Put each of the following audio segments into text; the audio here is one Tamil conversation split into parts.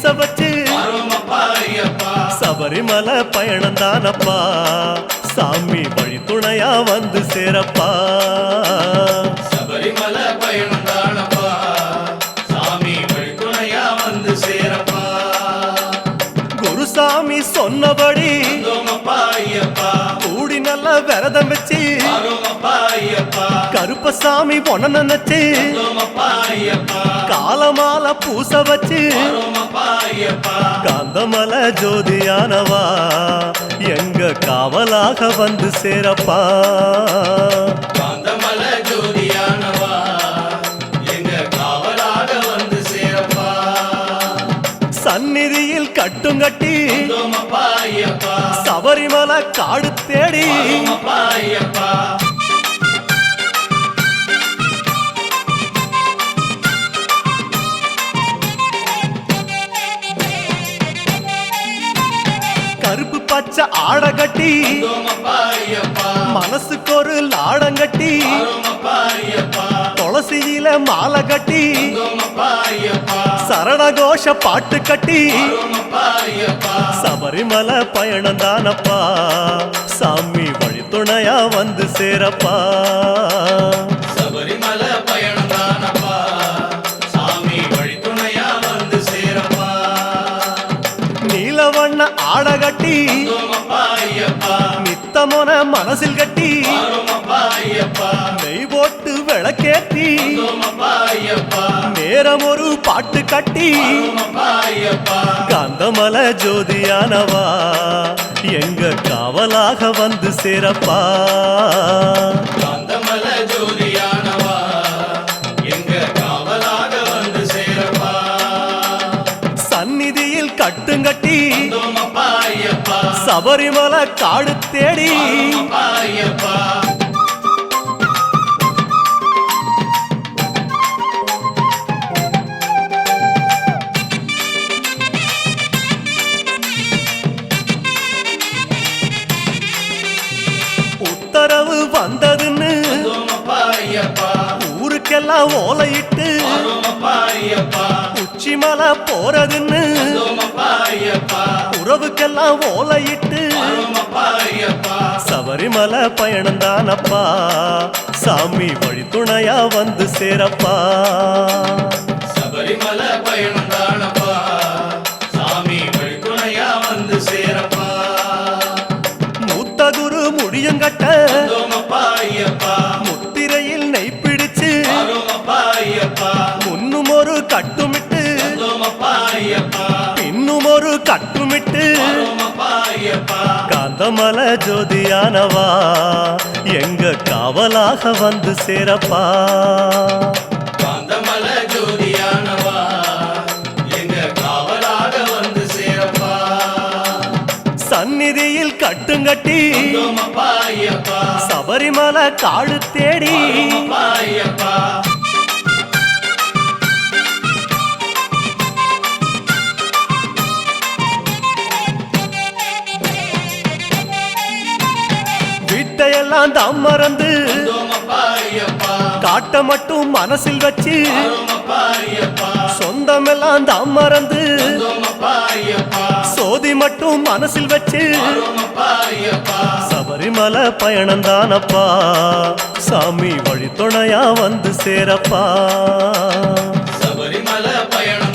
பூச வச்சு சபரிமலை பயணம் தானப்பா. சாமி வழி துணையா வந்து சேரப்பா. சபரிமலை பயணம் தானப்பா. சாமி வழி துணையா வந்து சேரப்பா. குருசாமி சொன்னபடி ஐயப்பா. விரதம் வச்சு கருப்பசாமி பொண்ண நினைச்சு காலமால பூச வச்சு காந்தமல ஜோதியானவா? எங்க காவலாக வந்து சேரப்பா? காந்தமல ஜோதியானவா? எங்க காவலாக வந்து சேரப்பா? சந்நிதியில் கட்டும் கட்டி வந்தோமப்பா ஐயப்பா சபரிமலை காடு தேடி. கருப்பு பச்சை ஆட கட்டி. மனசுக்கு ஒரு லாடம் கட்டி. துளசியில மாலை கட்டி சரணகோஷ பாட்டு கட்டி சபரிமலை பயணம் தானப்பா. சாமி வழி துணையா வந்து சேரப்பா. சபரிமலை பயணம் தானப்பா. சாமி வழி துணையா வந்து சேரப்பா. நீலவண்ண ஆட கட்டி வந்தோமப்பா ஐயப்பா. நித்தமொன மனசில் கட்டி நேரம் ஒரு பாட்டு கட்டி. காந்தமல ஜோதியானவா எங்க காவலாக வந்து சேரப்பா. காந்தமல ஜோதியானவா எங்க காவலாக வந்து சேரப்பா. சந்நிதியில் கட்டுங்கட்டி சபரிமலை காடு தேடி. ஊருக்கெல்லாம் ஓலையிட்டு ஐயப்பா. உச்சிமலை போறதுன்னு உறவுக்கெல்லாம் ஓலையிட்டு சபரிமலை பயணம் தானப்பா. சாமி வழி துணையா வந்து சேரப்பா. சபரிமலை பயணம் தானப்பா. சாமி வழி துணையா வந்து சேரப்பா. மூத்த குரு முடியங்கட்ட காந்தமல ஜோதியானவா? எங்க காவலாக வந்து சேரப்பா? காந்தமல ஜோதியானவா? எங்க காவலாக வந்து சேரப்பா? சந்நிதியில் கட்டுங்கட்டி சபரிமலை காடு தேடி சொந்தமெல்லாம் தம் மறந்து காட்ட மட்டும் மனசில் வச்சு ஐயப்பா சொந்தமெல்லாம் தம் மறந்து சோதி மட்டும் மனசில் வச்சு சபரிமலை பயணம் தானப்பா. சாமி வழித்துணையா வந்து சேரப்பா. சபரிமலை பயணம்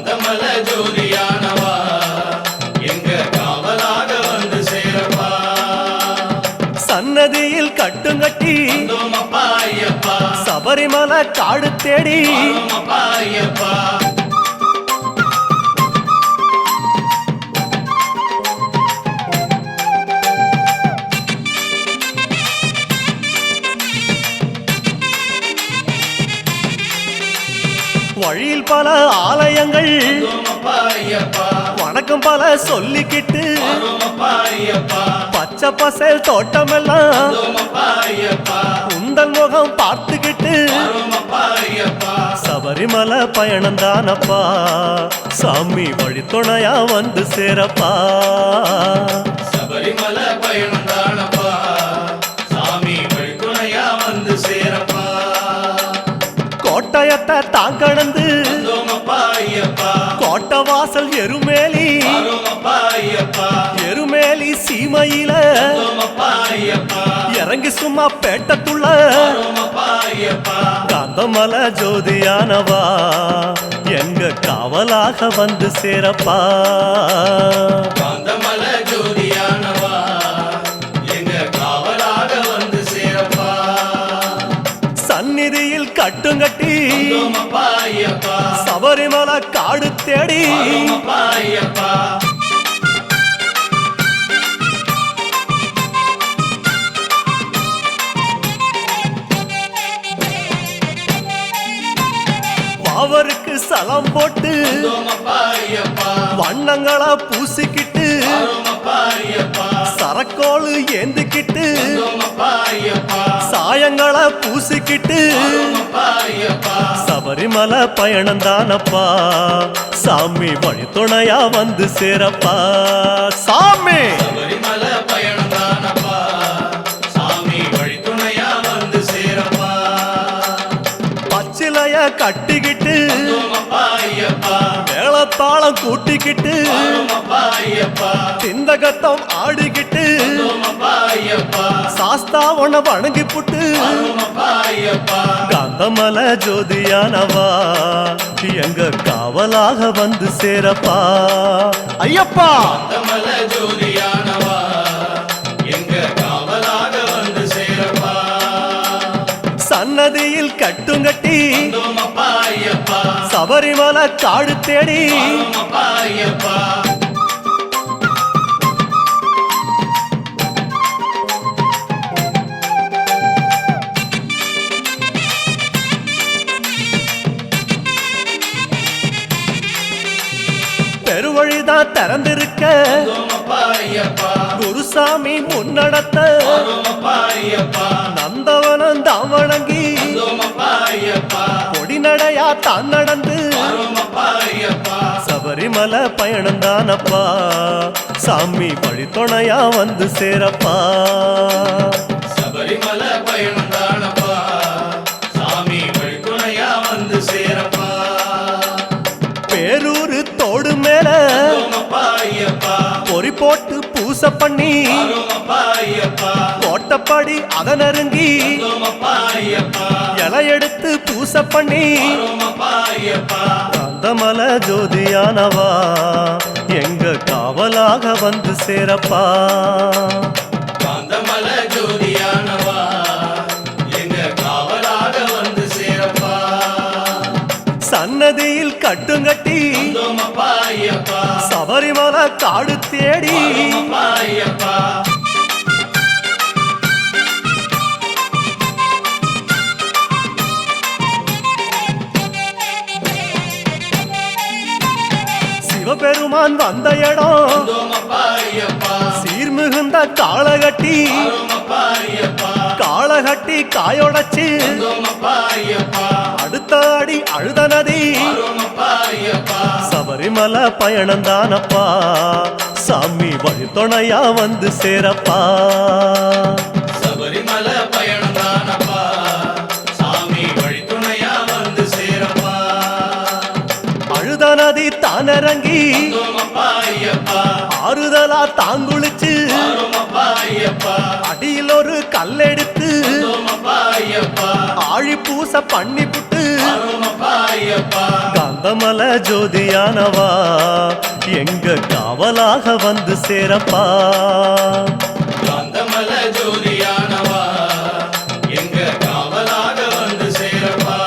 சன்னதியில் கட்டுங்கட்டி சபரிமலை காடு தேடி வழியில் பல ஆலயங்கள் வணக்கம் பல சொல்லிக்கிட்டு. பச்சை பசேல் தோட்டமெல்லாம் உந்தன் முகம் பார்த்துக்கிட்டு. சபரிமலை பயணம் தானப்பா. சாமி வழித்துணையா வந்து சேரப்பா. சபரிமலை பயணம் தானப்பா. சாமி வழித்துணையா வந்து சேரப்பா. கோட்டயத்தை தான் கடந்து கோட்டை வாசல் எருமேலி. எருமேலி சீமையில. இறங்கி சும்மா பேட்டத்துள்ள. காந்தமல ஜோதியானவா. எங்க காவலாக வந்து சேரப்பா. அவருக்கு சலம் போட்டு வண்ணங்களா பூசிக்கிட்டு சரக்கோளு ஏந்திக்கிட்டு சாயங்களா பூசிக்கிட்டு சபரிமலை பயணம் தானப்பா. சாமி வழித்துணையா வந்து சேரப்பா. சாமி! மேளத்தாளம் கூட்டிக்கிட்டு சிந்தகத்தம் ஆடிக்கிட்டு ஐயப்பா சாஸ்தாவன வணங்கி புட்டு காந்தமல ஜோதியானவா எங்க காவலாக வந்து சேரப்பா. ஐயப்பா! காந்தமல சபரிமலை காடு தேடி. பெருவழிதான் திறந்திருக்க. குருசாமி முன்னடத்த. நந்தவனம் தான் தான் நடந்து. வரோமப்பா சபரிமலை பயணம் தானப்பா. சாமி வழித்துணையா வந்து சேரப்பா. சபரிமலை பண்ணி கோட்டப்படி அதை நெருங்கி இலை எடுத்து பூசை பண்ணி காந்தமல ஜோதியானவா. எங்க காவலாக வந்து சேரப்பா. காந்தமல ஜோதியானவா. எங்க காவலாக வந்து சேரப்பா. சன்னதியில் கட்டுங்கட்டி சபரிமல காடு தேடி. சிவபெருமான் வந்த இடம். சீர்மிகுந்த காலகட்டி. ஐயப்பா காளகட்டி காயொடச்சு. வந்தோமப்பா ஐயப்பா அடுத்த அடி அழுத நதி. சபரிமலை பயணம் தானப்பா. சாமி வழித்துணையா வந்து சேரப்பா. சபரிமலை பயணம் தானப்பா. சாமி வந்து சேரப்பா. அழுத நதி தானிறங்கி. ஆறுதலா தாங்குளிச்சு அடியில் ஒரு கல்லெடுத்து ஆழி பூச பண்ணி புட்டு காந்தமல ஜோதியானவா எங்க காவலாக வந்து சேரப்பா. காந்தமல ஜோதியானவா எங்க காவலாக வந்து சேரப்பா.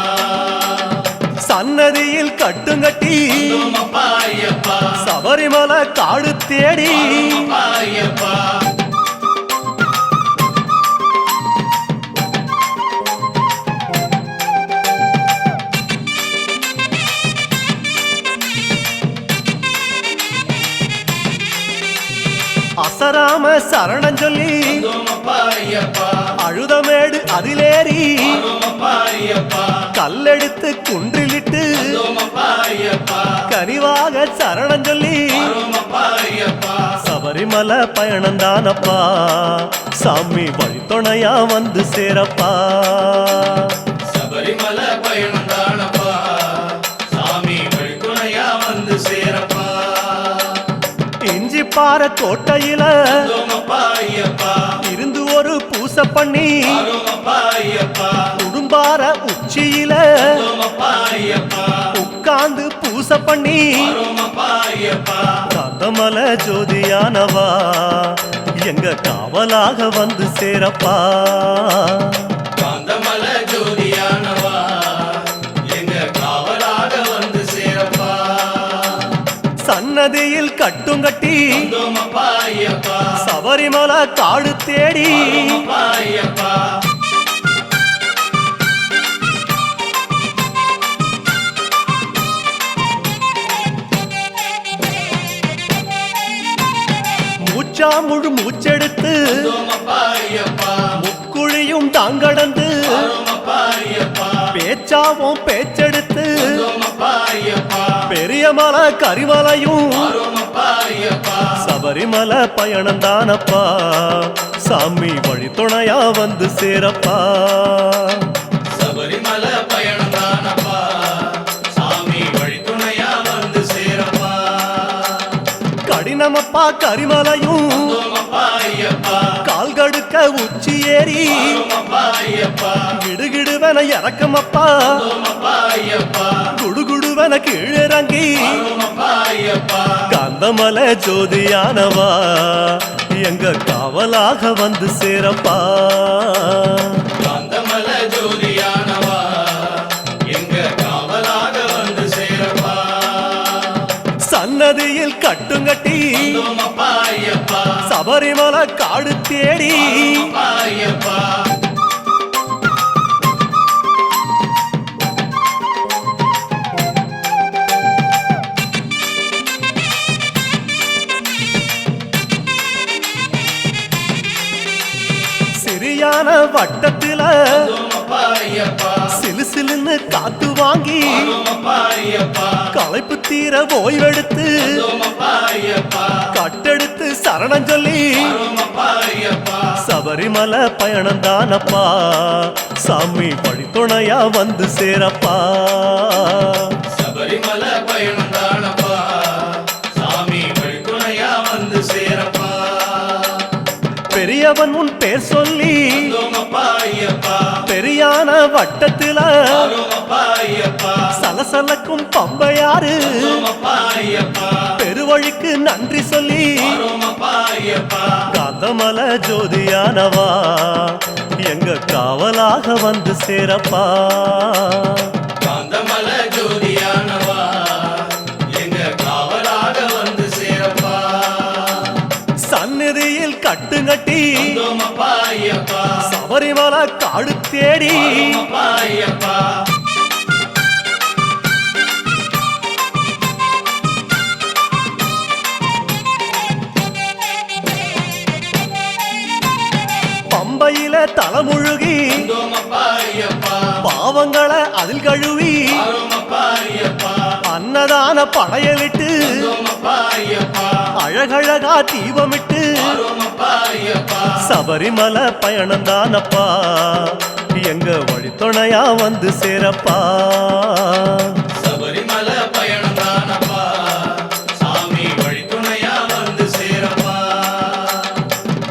சன்னதியில் கட்டுங்கட்டி சபரிமலை காடு தேடி. அசராம சரணம் சொல்லி அழுதமேடு அதிலேறி. கல்லெடுத்து குன்றிலிட்டு கனிவாக சரணம் சொல்லி சபரிமலை பயணம் தானப்பா. சாமி வழித்துணையா வந்து சேரப்பா. சபரிமலை பயணம் தானப்பா. சாமி வழித்துணையா வந்து சேரப்பா. இஞ்சி பாற கோட்டையில இருந்து ஒரு பூச பண்ணி குடும்பார உச்சியில உட்கார்ந்து பூச பண்ணி காந்தமல ஜோதியானவா எங்க காவலாக வந்து சேரப்பா. காந்தமல ஜோதியானவா எங்க காவலாக வந்து சேரப்பா. சன்னதியில் வந்தோமப்பா ஐயப்பா. சபரிமலை காடு தேடி வந்தோமப்பா முழு மூச்செடுத்து முக்குழியும் தாங்கடந்து பேச்சாவும் பேச்செடுத்து பெரியமலை கரிமலையும் சபரிமலை பயணம் தானப்பா. சாமி வழித்துணையா வந்து சேரப்பா. கடினமப்பா கரிமலையும் வந்தோமப்பா ஐயப்பா கால்கடுக்க உச்சி ஏறி வந்தோமப்பா கிடுகிடுவன இறக்கமப்பா குடுகுடுவன கீழிறங்கி வந்தோமப்பா ஜோதியானவா எங்க காவலாக வந்து சேரப்பா. கட்டுங்கட்டி வந்தோமப்பா சபரிமலை காடு தேடி சிறியான வட்டத்தில சிலு சிலுன்னு காத்து வாங்கி களைப்பு தீர ஓய்வெடுத்து கட்டெடுத்து சரணம் சொல்லி சபரிமலை பயணம் தானப்பா. சாமி வழித்துணையா வந்து சேரப்பா. சபரிமலை பயணம் தானப்பா. சாமி வழித்துணையா வந்து சேரப்பா. பெரியவன் உன் பேர் சொல்லி வட்டத்தில சலசலக்கும் பம்பையாறு. பெருவழிக்கு நன்றி சொல்லி காந்தமல ஜோதியானவா எங்க காவலாக வந்து சேரப்பா. கட்டி சபரிமல காடு தேடி பம்பையில தலைமுழுகி பாவங்களை அதில் கழுவி அன்னதான படையலிட்டு அழகழகா தீபமிட்டு சபரிமலை பயணம் தானப்பா. எங்க வழித்துணையா வந்து சேரப்பா. சபரிமலை பயணம் தானப்பா. சாமி வழித்துணையா வந்து சேரப்பா.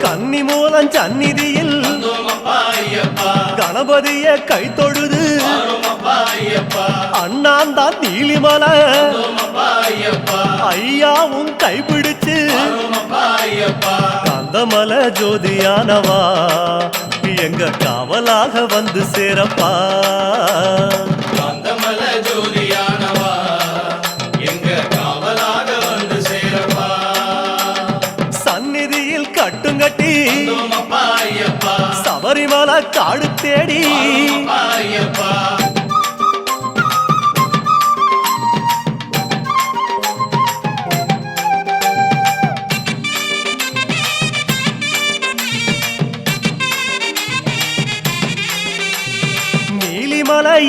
கன்னி மூலம் சந்நிதியில் கணபதிய கை தொழுது அண்ணாந்தான் நீலிமலை. வந்தோமப்பா ஐயப்பா ஐயாவும் ஐயப்பா கந்தமல ஜோதியானவா. எங்க காவலாக வந்து சேரப்பா. காந்தமல ஜோதியானவா. எங்க காவலாக வந்து சேரப்பா. சந்நிதியில் கட்டுங்கட்டி. சபரிமலை காடு தேடி.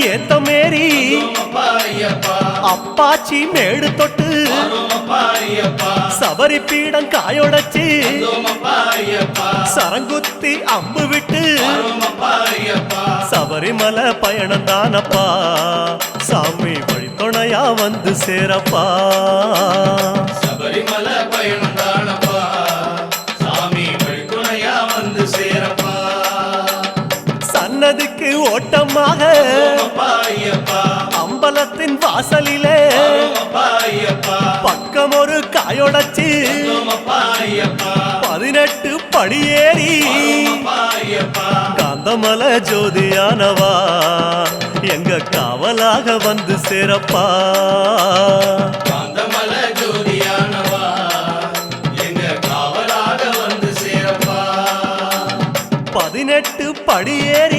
ஏத்த மேரி அப்பாச்சி மேடு தொட்டு சபரி பீடம் காயொடச்சு சரங்குத்தி அம்பு விட்டு சபரிமலை பயணம் தானப்பா. சாமி வழித்துணையா வந்து சேரப்பா. சபரிமலை பயணம் சன்னதிக்கு ஓட்டமாக. அம்பலத்தின் வாசலிலே. பக்கம் ஒரு காயொடச்சு. பதினெட்டு படியேறி. காந்தமல ஜோதியானவா. எங்க காவலாக வந்து சேரப்பா. காந்தமல ஜோதியானவா. எங்க காவலாக வந்து சேரப்பா. பதினெட்டு படியேறி.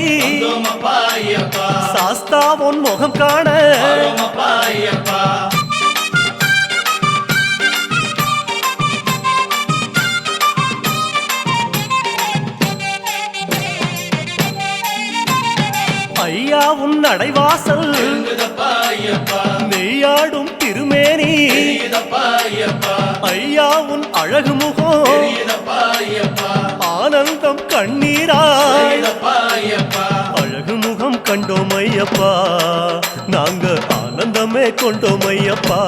சாஸ்தா உன் முகம் காண. ஐயா உன் நடைவாசல். நெய்யாடும் திருமேனி. ஐயா உன் அழகு முகம். ஆனந்தம் கண்ணீராய். கண்டோம் ஐயப்பா. நாங்க ஆனந்தமே கொண்டோம் ஐயப்பா.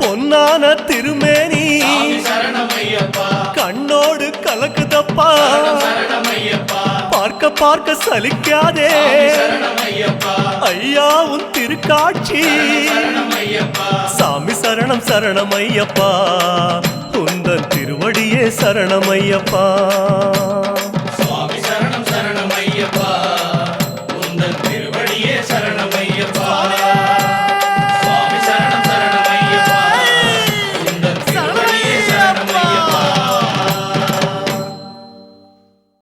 பொன்னான திருமேனி. கண்ணோடு கலக்குதப்பா. பார்க்க பார்க்க சலிக்காதே. ஐயா உன் திருக்காட்சி. சாமி சரணம் சரணம் ஐயப்பா உந்தன் திருவடியே சரணம் ஐயப்பா சுவாமி சரணம் சரணம் ஐயப்பா